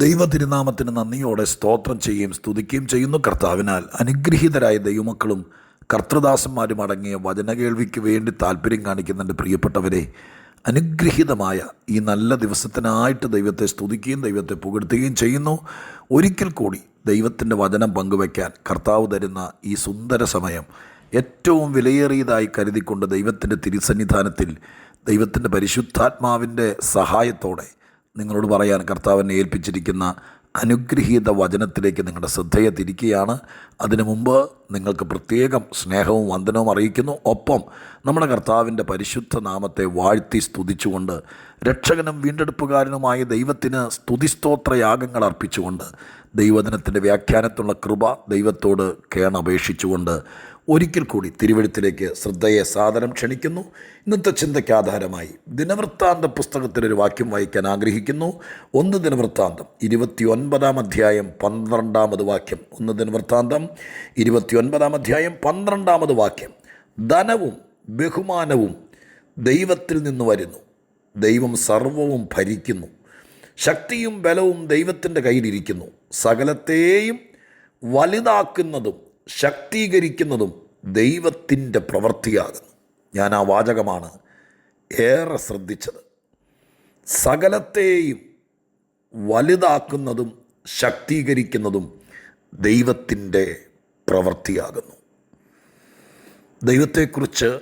ദൈവ തിരുനാമത്തിന് നന്ദിയോടെ സ്തോത്രം ചെയ്യുകയും സ്തുതിക്കുകയും ചെയ്യുന്നു. കർത്താവിനാൽ അനുഗ്രഹീതരായ ദൈവമക്കളും കർത്തൃദാസന്മാരും അടങ്ങിയ വചനകേൾവിക്ക് വേണ്ടി താല്പര്യം കാണിക്കുന്ന പ്രിയപ്പെട്ടവരെ അനുഗ്രഹീതമായ ഈ നല്ല ദിവസത്തിനായിട്ട് ദൈവത്തെ സ്തുതിക്കുകയും ദൈവത്തെ പുകഴ്ത്തുകയും ചെയ്യുന്നു. ഒരിക്കൽ കൂടി ദൈവത്തിന്റെ വചനം പങ്കുവയ്ക്കാൻ കർത്താവ് തരുന്ന ഈ സുന്ദര സമയം ഏറ്റവും വിലയേറിയതായി കരുതിക്കൊണ്ട് ദൈവത്തിന്റെ തിരുസന്നിധാനത്തിൽ ദൈവത്തിന്റെ പരിശുദ്ധാത്മാവിന്റെ സഹായത്തോടെ നിങ്ങളോട് പറയാൻ കർത്താവിനെ ഏൽപ്പിച്ചിരിക്കുന്ന അനുഗ്രഹീത വചനത്തിലേക്ക് നിങ്ങളുടെ ശ്രദ്ധയെ തിരിക്കുകയാണ് അതിനു മുമ്പ് നിങ്ങൾക്ക് പ്രത്യേകം സ്നേഹവും വന്ദനവും അറിയിക്കുന്നു. ഒപ്പം നമ്മുടെ കർത്താവിന്റെ പരിശുദ്ധ നാമത്തെ വാഴ്ത്തി സ്തുതിച്ചുകൊണ്ട് രക്ഷകനും വീണ്ടെടുപ്പുകാരനുമായ ദൈവത്തിന് സ്തുതിസ്തോത്രയാഗങ്ങൾ അർപ്പിച്ചുകൊണ്ട് ദൈവദിനത്തിന്റെ വ്യാഖ്യാനത്തുള്ള കൃപ ദൈവത്തോട് കേണപേക്ഷിച്ചുകൊണ്ട് ഒരിക്കൽ കൂടി തിരുവഴുത്തിലേക്ക് ശ്രദ്ധയെ സാധനം ക്ഷണിക്കുന്നു. ഇന്നത്തെ ചിന്തയ്ക്ക് ആധാരമായി ദിനവൃത്താന്ത പുസ്തകത്തിലൊരു വാക്യം വായിക്കാൻ ആഗ്രഹിക്കുന്നു. ഒന്ന് ദിനവൃത്താന്തം ഇരുപത്തി ഒൻപതാം അധ്യായം പന്ത്രണ്ടാമത് വാക്യം. ഒന്ന് ദിനവൃത്താന്തം ഇരുപത്തി ഒൻപതാം അധ്യായം പന്ത്രണ്ടാമത് വാക്യം. ധനവും ബഹുമാനവും ദൈവത്തിൽ നിന്ന് വരുന്നു. ദൈവം സർവവും ഭരിക്കുന്നു. ശക്തിയും ബലവും ദൈവത്തിന്റെ കയ്യിലിരിക്കുന്നു. സകലത്തെയും വലുതാക്കുന്നതും ശക്തീകരിക്കുന്നതും ദൈവത്തിന്റെ പ്രവൃത്തിയാകുന്നു. ഞാൻ ആ വാചകമാണ് ഏറെ ശ്രദ്ധിച്ചത്. സകലത്തെയും വലുതാക്കുന്നതും ശക്തീകരിക്കുന്നതും ദൈവത്തിന്റെ പ്രവൃത്തിയാകുന്നു. ദൈവത്തെക്കുറിച്ച്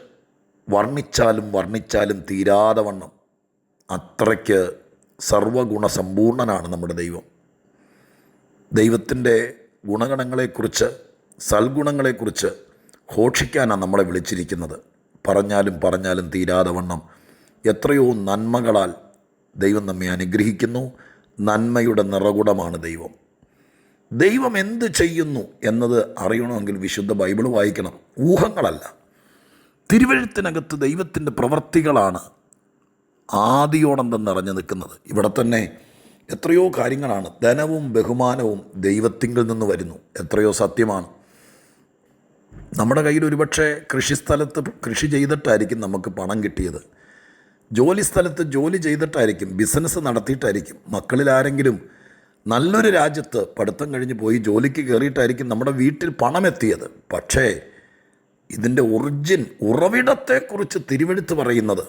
വർണിച്ചാലും വർണിച്ചാലും തീരാതെ വണ്ണം അത്രയ്ക്ക് സർവഗുണസമ്പൂർണനാണ് നമ്മുടെ ദൈവം. ദൈവത്തിന്റെ ഗുണഗണങ്ങളെക്കുറിച്ച് സൽഗുണങ്ങളെക്കുറിച്ച് ഘോഷിക്കാനാണ് നമ്മളെ വിളിച്ചിരിക്കുന്നത്. പറഞ്ഞാലും പറഞ്ഞാലും തീരാതെ വണ്ണം. എത്രയോ നന്മകളാൽ ദൈവം നമ്മെ അനുഗ്രഹിക്കുന്നു. നന്മയുടെ നിറകുടമാണ് ദൈവം. ദൈവം എന്ത് ചെയ്യുന്നു എന്നത് അറിയണമെങ്കിൽ വിശുദ്ധ ബൈബിൾ വായിക്കണം. ഊഹങ്ങളല്ല. തിരുവഴുത്തിനകത്ത് ദൈവത്തിന്റെ പ്രവൃത്തികളാണ് ആദിയോടന്തം നിറഞ്ഞു നിൽക്കുന്നത്. ഇവിടെ തന്നെ എത്രയോ കാര്യങ്ങളാണ്. ധനവും ബഹുമാനവും ദൈവത്തിങ്കിൽ നിന്ന് വരുന്നു. എത്രയോ സത്യമാണ്. നമ്മുടെ കയ്യിൽ ഒരുപക്ഷെ കൃഷിസ്ഥലത്ത് കൃഷി ചെയ്തിട്ടായിരിക്കും നമുക്ക് പണം കിട്ടിയത്. ജോലി സ്ഥലത്ത് ജോലി ചെയ്തിട്ടായിരിക്കും ബിസിനസ് നടത്തിയിട്ടായിരിക്കും മക്കളിൽ ആരെങ്കിലും നല്ലൊരു രാജ്യത്ത് പഠിത്തം കഴിഞ്ഞ് പോയി ജോലിക്ക് കയറിയിട്ടായിരിക്കും നമ്മുടെ വീട്ടിൽ പണം എത്തിയത്. പക്ഷേ ഇതിന്റെ ഒറിജിൻ ഉറവിടത്തെക്കുറിച്ച് തിരുവെടുത്ത് പറയുന്നത്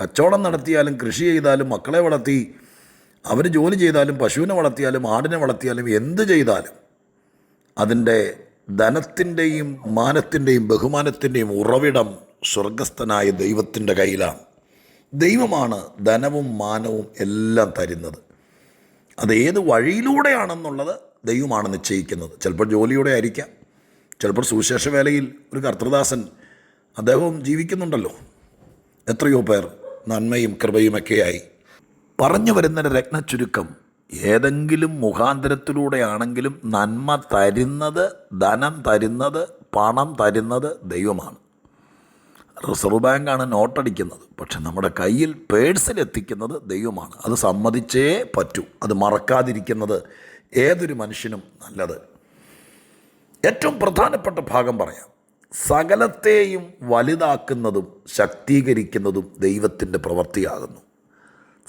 കച്ചവടം നടത്തിയാലും കൃഷി ചെയ്താലും മക്കളെ വളർത്തി അവർ ജോലി ചെയ്താലും പശുവിനെ വളർത്തിയാലും ആടിനെ വളർത്തിയാലും എന്ത് ചെയ്താലും അതിന്റെ ധനത്തിന്റെയും മാനത്തിന്റെയും ബഹുമാനത്തിന്റെയും ഉറവിടം സ്വർഗസ്ഥനായ ദൈവത്തിന്റെ കയ്യിലാണ്. ദൈവമാണ് ധനവും മാനവും എല്ലാം തരുന്നത്. അത് ഏത് വഴിയിലൂടെയാണെന്നുള്ളത് ദൈവമാണ് നിശ്ചയിക്കുന്നത്. ചിലപ്പോൾ ജോലിയോടെ ആയിരിക്കാം. ചിലപ്പോൾ സുവിശേഷ വേലയിൽ ഒരു കർത്തൃദാസൻ അദ്ദേഹവും ജീവിക്കുന്നുണ്ടല്ലോ. എത്രയോ പേർ നന്മയും കൃപയുമൊക്കെയായി. പറഞ്ഞു വരുന്ന രത്ന ചുരുക്കം ഏതെങ്കിലും മുഖാന്തരത്തിലൂടെയാണെങ്കിലും നന്മ തരുന്നത് ധനം തരുന്നത് പണം തരുന്നത് ദൈവമാണ്. റിസർവ് ബാങ്കാണ് നോട്ടടിക്കുന്നത്. പക്ഷെ നമ്മുടെ കയ്യിൽ പേഴ്സിൽ എത്തിക്കുന്നത് ദൈവമാണ്. അത് സമ്മതിച്ചേ പറ്റൂ. അത് മറക്കാതിരിക്കുന്നത് ഏതൊരു മനുഷ്യനും നല്ലത്. ഏറ്റവും പ്രധാനപ്പെട്ട ഭാഗം പറയാം. സകലത്തെയും വലുതാക്കുന്നതും ശക്തീകരിക്കുന്നതും ദൈവത്തിന്റെ പ്രവൃത്തിയാകുന്നു.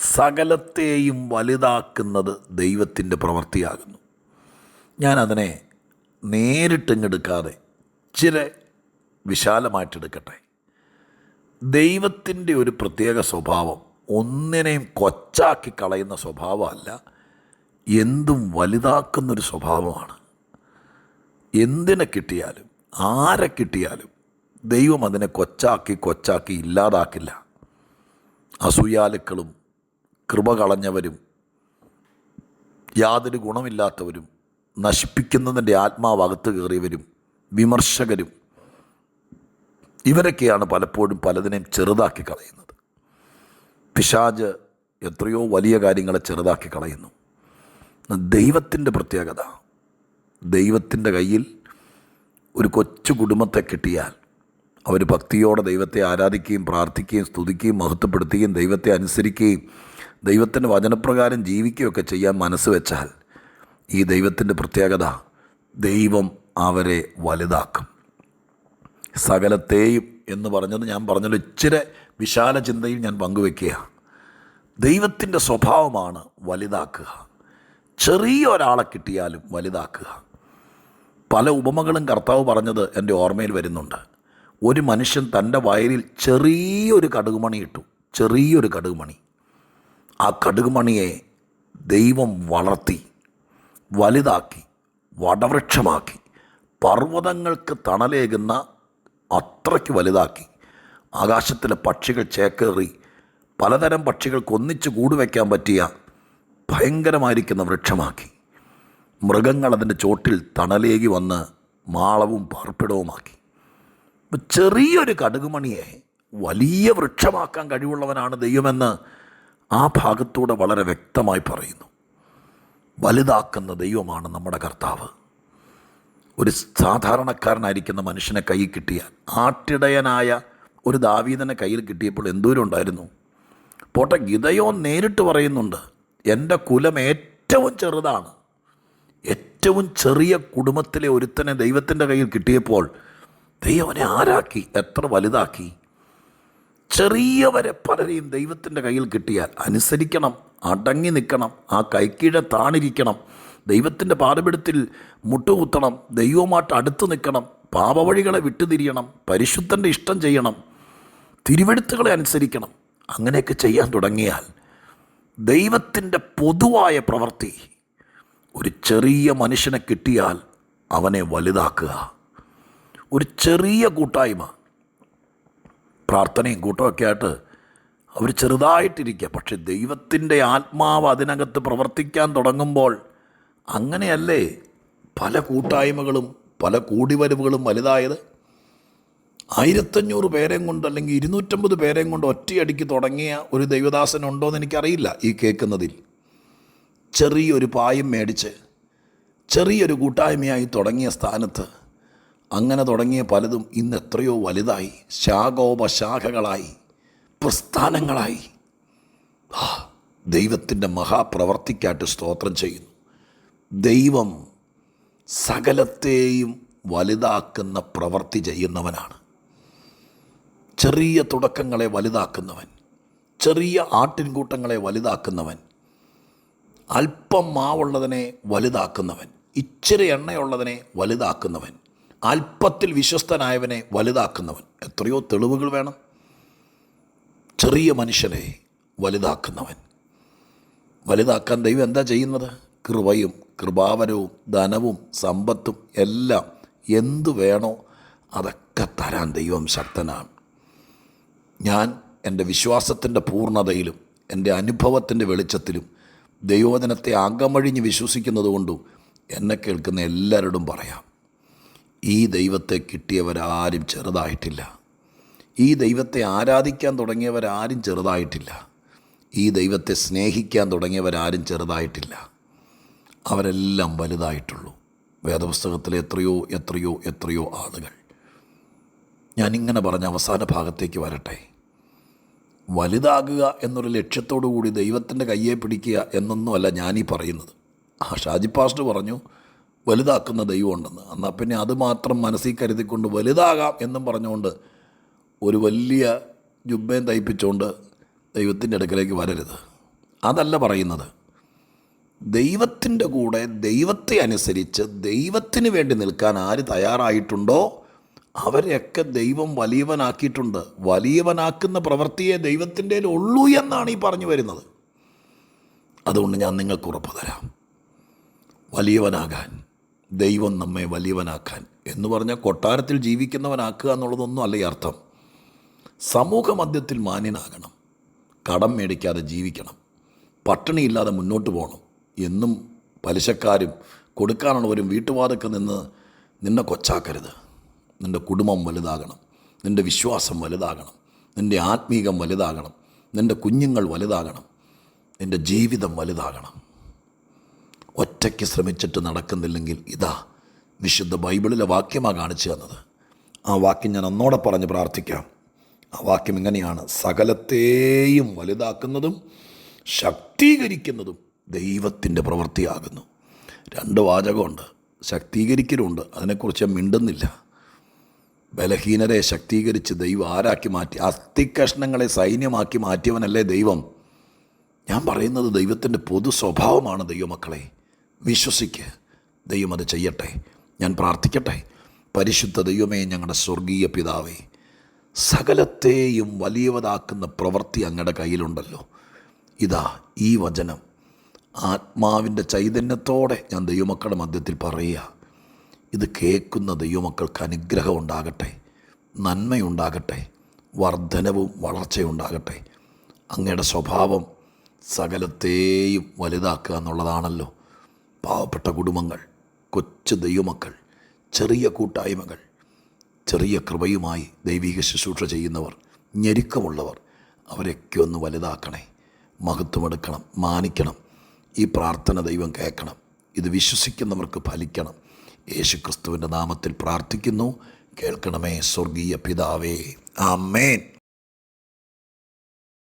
സകലത്തെയും വലുതാക്കുന്നത് ദൈവത്തിന്റെ പ്രവൃത്തിയാകുന്നു. ഞാനതിനെ നേരിട്ടിങ്ങെടുക്കാതെ ചില വിശാലമായിട്ടെടുക്കട്ടെ. ദൈവത്തിന്റെ ഒരു പ്രത്യേക സ്വഭാവം ഒന്നിനെയും കൊച്ചാക്കി കളയുന്ന സ്വഭാവമല്ല എന്തും വലുതാക്കുന്നൊരു സ്വഭാവമാണ്. എന്തിനെ കിട്ടിയാലും ആരെ കിട്ടിയാലും ദൈവം അതിനെ കൊച്ചാക്കി കൊച്ചാക്കി ഇല്ലാതാക്കില്ല. അസൂയാലുക്കളും കൃപ കളഞ്ഞവരും യാതൊരു ഗുണമില്ലാത്തവരും നശിപ്പിക്കുന്നതിന്റെ ആത്മാവകത്ത് കയറിയവരും വിമർശകരും ഇവരൊക്കെയാണ് പലപ്പോഴും പലതിനെയും ചെറുതാക്കി കളയുന്നത്. പിശാജ് എത്രയോ വലിയ കാര്യങ്ങളെ ചെറുതാക്കി കളയുന്നു. ദൈവത്തിന്റെ പ്രത്യേകത ദൈവത്തിന്റെ കയ്യിൽ ഒരു കൊച്ചു കുടുംബത്തെ കിട്ടിയാൽ അവർ ഭക്തിയോടെ ദൈവത്തെ ആരാധിക്കുകയും പ്രാർത്ഥിക്കുകയും സ്തുതിക്കുകയും മഹത്വപ്പെടുത്തുകയും ദൈവത്തെ അനുസരിക്കുകയും ദൈവത്തിന്റെ വചനപ്രകാരം ജീവിക്കുകയൊക്കെ ചെയ്യാൻ മനസ്സ് വെച്ചാൽ ഈ ദൈവത്തിന്റെ പ്രത്യേകത ദൈവം അവരെ വലുതാക്കും. സകലത്തെയും എന്ന് പറഞ്ഞത് ഞാൻ പറഞ്ഞല്ലോ ഇച്ചിരി വിശാല ചിന്തയിൽ ഞാൻ പങ്കുവെക്കുക. ദൈവത്തിന്റെ സ്വഭാവമാണ് വലുതാക്കുക. ചെറിയ ഒരാളെ കിട്ടിയാലും വലുതാക്കുക. പല ഉപമകളും കർത്താവ് പറഞ്ഞത് എന്റെ ഓർമ്മയിൽ വരുന്നുണ്ട്. ഒരു മനുഷ്യൻ തന്റെ വയലിൽ ചെറിയൊരു കടുകുമണി ഇട്ടു ചെറിയൊരു കടുകുമണി. ആ കടുകുമണിയെ ദൈവം വളർത്തി വലുതാക്കി വടവൃക്ഷമാക്കി പർവതങ്ങൾക്ക് തണലേകുന്ന അത്രയ്ക്ക് വലുതാക്കി ആകാശത്തിലെ പക്ഷികൾ ചേക്കേറി പലതരം പക്ഷികൾക്ക് ഒന്നിച്ച് കൂടുവയ്ക്കാൻ പറ്റിയ ഭയങ്കരമായിരിക്കുന്ന വൃക്ഷമാക്കി. മൃഗങ്ങൾ അതിന്റെ ചോട്ടിൽ തണലേകി വന്ന് മാളവും പാർപ്പിടവുമാക്കി. ചെറിയൊരു കടുകുമണിയെ വലിയ വൃക്ഷമാക്കാൻ കഴിവുള്ളവനാണ് ദൈവമെന്ന് ആ ഭാഗത്തൂടെ വളരെ വ്യക്തമായി പറയുന്നു. വലുതാക്കുന്ന ദൈവമാണ് നമ്മുടെ കർത്താവ്. ഒരു സാധാരണക്കാരനായിരിക്കുന്ന മനുഷ്യനെ കയ്യിൽ കിട്ടിയാൽ ആട്ടിടയനായ ഒരു ദാവീദനെ കയ്യിൽ കിട്ടിയപ്പോൾ എന്തോരം ഉണ്ടായിരുന്നു? പോട്ടെ ഗിതയോ നേരിട്ട് പറയുന്നുണ്ട് എന്റെ കുലം ഏറ്റവും ചെറുതാണ്. ഏറ്റവും ചെറിയ കുടുംബത്തിലെ ഒരുത്തനെ ദൈവത്തിന്റെ കയ്യിൽ കിട്ടിയപ്പോൾ ദൈവനെ ആരാക്കി? എത്ര വലുതാക്കി? ചെറിയവരെ പലരെയും ദൈവത്തിന്റെ കയ്യിൽ കിട്ടിയാൽ അനുസരിക്കണം അടങ്ങി നിൽക്കണം ആ കൈക്കീഴെ താണിരിക്കണം. ദൈവത്തിന്റെ പാടപിടുത്തിൽ മുട്ടുകുത്തണം ദൈവമായിട്ട് അടുത്ത് നിൽക്കണം പാപവഴികളെ വിട്ടുതിരിയണം പരിശുദ്ധന്റെ ഇഷ്ടം ചെയ്യണം തിരുവെടുത്തുകളെ അനുസരിക്കണം. അങ്ങനെയൊക്കെ ചെയ്യാൻ തുടങ്ങിയാൽ ദൈവത്തിന്റെ പൊതുവായ പ്രവൃത്തി ഒരു ചെറിയ മനുഷ്യനെ കിട്ടിയാൽ അവനെ വലുതാക്കുക. ഒരു ചെറിയ കൂട്ടായ്മ പ്രാർത്ഥനയും കൂട്ടമൊക്കെ ആയിട്ട് അവർ ചെറുതായിട്ടിരിക്കുക. പക്ഷെ ദൈവത്തിന്റെ ആത്മാവ് അതിനകത്ത് പ്രവർത്തിക്കാൻ തുടങ്ങുമ്പോൾ അങ്ങനെയല്ലേ പല കൂട്ടായ്മകളും പല കൂടിവരവുകളും വലുതായത്? ആയിരത്തഞ്ഞൂറ് പേരെയും കൊണ്ട് അല്ലെങ്കിൽ ഇരുന്നൂറ്റമ്പത് പേരെയും കൊണ്ട് ഒറ്റയടിക്ക് തുടങ്ങിയ ഒരു ദൈവദാസൻ ഉണ്ടോ എന്ന് എനിക്കറിയില്ല ഈ കേൾക്കുന്നതിൽ. ചെറിയൊരു പായം മേടിച്ച് ചെറിയൊരു കൂട്ടായ്മയായി തുടങ്ങിയ സ്ഥാനത്ത് അങ്ങനെ തുടങ്ങിയ പലതും ഇന്ന് എത്രയോ വലുതായി ശാഖോപശാഖകളായി പ്രസ്ഥാനങ്ങളായി. ദൈവത്തിന്റെ മഹാപ്രവർത്തിക്കായിട്ട് സ്തോത്രം ചെയ്യുന്നു. ദൈവം സകലത്തെയും വലുതാക്കുന്ന പ്രവർത്തി ചെയ്യുന്നവനാണ്. ചെറിയ തുടക്കങ്ങളെ വലുതാക്കുന്നവൻ ചെറിയ ആട്ടിൻകൂട്ടങ്ങളെ വലുതാക്കുന്നവൻ അല്പം മാവുള്ളതിനെ വലുതാക്കുന്നവൻ ഇച്ചിരി എണ്ണയുള്ളതിനെ വലുതാക്കുന്നവൻ അല്പത്തിൽ വിശ്വസ്തനായവനെ വലുതാക്കുന്നവൻ. എത്രയോ തെളിവുകൾ വേണം. ചെറിയ മനുഷ്യനെ വലുതാക്കുന്നവൻ. വലുതാക്കാൻ ദൈവം എന്താ ചെയ്യുന്നത്? കൃപയും കൃപാവരവും ധനവും സമ്പത്തും എല്ലാം എന്തു വേണോ അതൊക്കെ തരാൻ ദൈവം ശക്തനാണ്. ഞാൻ എന്റെ വിശ്വാസത്തിന്റെ പൂർണതയിലും എന്റെ അനുഭവത്തിന്റെ വെളിച്ചത്തിലും ദൈവോദനത്തെ അകമഴിഞ്ഞ് വിശ്വസിക്കുന്നത് കൊണ്ടും എന്നെ കേൾക്കുന്ന എല്ലാവരോടും പറയാം. ഈ ദൈവത്തെ കിട്ടിയവരാരും ചെറുതായിട്ടില്ല. ഈ ദൈവത്തെ ആരാധിക്കാൻ തുടങ്ങിയവരാരും ചെറുതായിട്ടില്ല. ഈ ദൈവത്തെ സ്നേഹിക്കാൻ തുടങ്ങിയവരാരും ചെറുതായിട്ടില്ല. അവരെല്ലാം വലുതായിട്ടുള്ളൂ. വേദപുസ്തകത്തിലെ എത്രയോ എത്രയോ എത്രയോ ആളുകൾ. ഞാനിങ്ങനെ പറഞ്ഞ അവസാന ഭാഗത്തേക്ക് വരട്ടെ. വലുതാകുക എന്നൊരു ലക്ഷ്യത്തോടു കൂടി ദൈവത്തിന്റെ കയ്യെ പിടിക്കുക എന്നൊന്നുമല്ല ഞാനീ പറയുന്നത്. ആ ഷാജി പാസ്റ്റർ പറഞ്ഞു വലുതാക്കുന്ന ദൈവമുണ്ടെന്ന്. എന്നാൽ പിന്നെ അത് മാത്രം മനസ്സിൽ കരുതിക്കൊണ്ട് വലുതാകാം എന്നും പറഞ്ഞുകൊണ്ട് ഒരു വലിയ ജുബേം തയ്പ്പിച്ചുകൊണ്ട് ദൈവത്തിന്റെ അടുക്കലേക്ക് വരരുത്. അതല്ല പറയുന്നത്. ദൈവത്തിന്റെ കൂടെ ദൈവത്തെ അനുസരിച്ച് ദൈവത്തിന് വേണ്ടി നിൽക്കാൻ ആര് തയ്യാറായിട്ടുണ്ടോ അവരെയൊക്കെ ദൈവം വലിയവനാക്കിയിട്ടുണ്ട്. വലിയവനാക്കുന്ന പ്രവൃത്തിയെ ദൈവത്തിന്റെ ഉള്ളൂ എന്നാണ് ഈ പറഞ്ഞു വരുന്നത്. അതുകൊണ്ട് ഞാൻ നിങ്ങൾക്ക് ഉറപ്പ് തരാം. വലിയവനാകാൻ ദൈവം നമ്മെ വലിയവനാക്കാൻ എന്ന് പറഞ്ഞാൽ കൊട്ടാരത്തിൽ ജീവിക്കുന്നവനാക്കുക എന്നുള്ളതൊന്നും അല്ല ഈ അർത്ഥം. സമൂഹ മധ്യത്തിൽ മാന്യനാകണം. കടം മേടിക്കാതെ ജീവിക്കണം. പട്ടിണിയില്ലാതെ മുന്നോട്ട് പോകണം. എന്നും പലിശക്കാരും കൊടുക്കാനുള്ളവരും വീട്ടുവാതൊക്കെ നിന്ന് നിന്നെ കൊച്ചാക്കരുത്. നിന്റെ കുടുംബം വലുതാകണം. നിന്റെ വിശ്വാസം വലുതാകണം. നിന്റെ ആത്മീകം വലുതാകണം. നിന്റെ കുഞ്ഞുങ്ങൾ വലുതാകണം. നിന്റെ ജീവിതം വലുതാകണം. ഒറ്റയ്ക്ക് ശ്രമിച്ചിട്ട് നടക്കുന്നില്ലെങ്കിൽ ഇതാ വിശുദ്ധ ബൈബിളിലെ വാക്യമാണ് കാണിച്ചു തന്നത്. ആ വാക്യം ഞാൻ ഒന്നോടെ പറഞ്ഞ് പ്രാർത്ഥിക്കാം. ആ വാക്യം ഇങ്ങനെയാണ്. സകലത്തെയും വലുതാക്കുന്നതും ശക്തീകരിക്കുന്നതും ദൈവത്തിന്റെ പ്രവൃത്തിയാകുന്നു. രണ്ട് വാചകമുണ്ട്. ശക്തീകരിക്കലുണ്ട്. അതിനെക്കുറിച്ച് ഞാൻ മിണ്ടുന്നില്ല. ബലഹീനരെ ശക്തീകരിച്ച് ദൈവം ആരാക്കി മാറ്റി അസ്ഥിക്കഷ്ണങ്ങളെ സൈന്യമാക്കി മാറ്റിയവനല്ലേ ദൈവം? ഞാൻ പറയുന്നത് ദൈവത്തിന്റെ പൊതു സ്വഭാവമാണ് ദൈവമക്കളെ. വിശ്വസിക്ക്. ദൈവം അത് ചെയ്യട്ടെ. ഞാൻ പ്രാർത്ഥിക്കട്ടെ. പരിശുദ്ധ ദൈവമേ ഞങ്ങളുടെ സ്വർഗീയ പിതാവേ സകലത്തെയും വലിയവതാക്കുന്ന പ്രവൃത്തി അങ്ങയുടെ കയ്യിലുണ്ടല്ലോ. ഇതാ ഈ വചനം. ആത്മാവിന്റെ ചൈതന്യത്തോടെ ഞാൻ ദൈവമക്കളുടെ മധ്യത്തിൽ പറയുക. ഇത് കേൾക്കുന്ന ദൈവമക്കൾക്ക് അനുഗ്രഹം ഉണ്ടാകട്ടെ. നന്മയുണ്ടാകട്ടെ. വർധനവും വളർച്ചയുണ്ടാകട്ടെ അങ്ങയുടെ സ്വഭാവം സകലത്തെയും വലുതാക്കുക എന്നുള്ളതാണല്ലോ. പാവപ്പെട്ട കുടുംബങ്ങൾ കൊച്ചു ദൈവമക്കൾ ചെറിയ കൂട്ടായ്മകൾ ചെറിയ കൃപയുമായി ദൈവിക ശുശ്രൂഷ ചെയ്യുന്നവർ ഞെരുക്കമുള്ളവർ അവരൊക്കെ ഒന്ന് വലുതാക്കണേ. മഹത്വമെടുക്കണം മാനിക്കണം. ഈ പ്രാർത്ഥന ദൈവം കേൾക്കണം. ഇത് വിശ്വസിക്കുന്നവർക്ക് ഫലിക്കണം. യേശുക്രിസ്തുവിന്റെ നാമത്തിൽ പ്രാർത്ഥിക്കുന്നു. കേൾക്കണമേ സ്വർഗീയ പിതാവേ. ആമേൻ.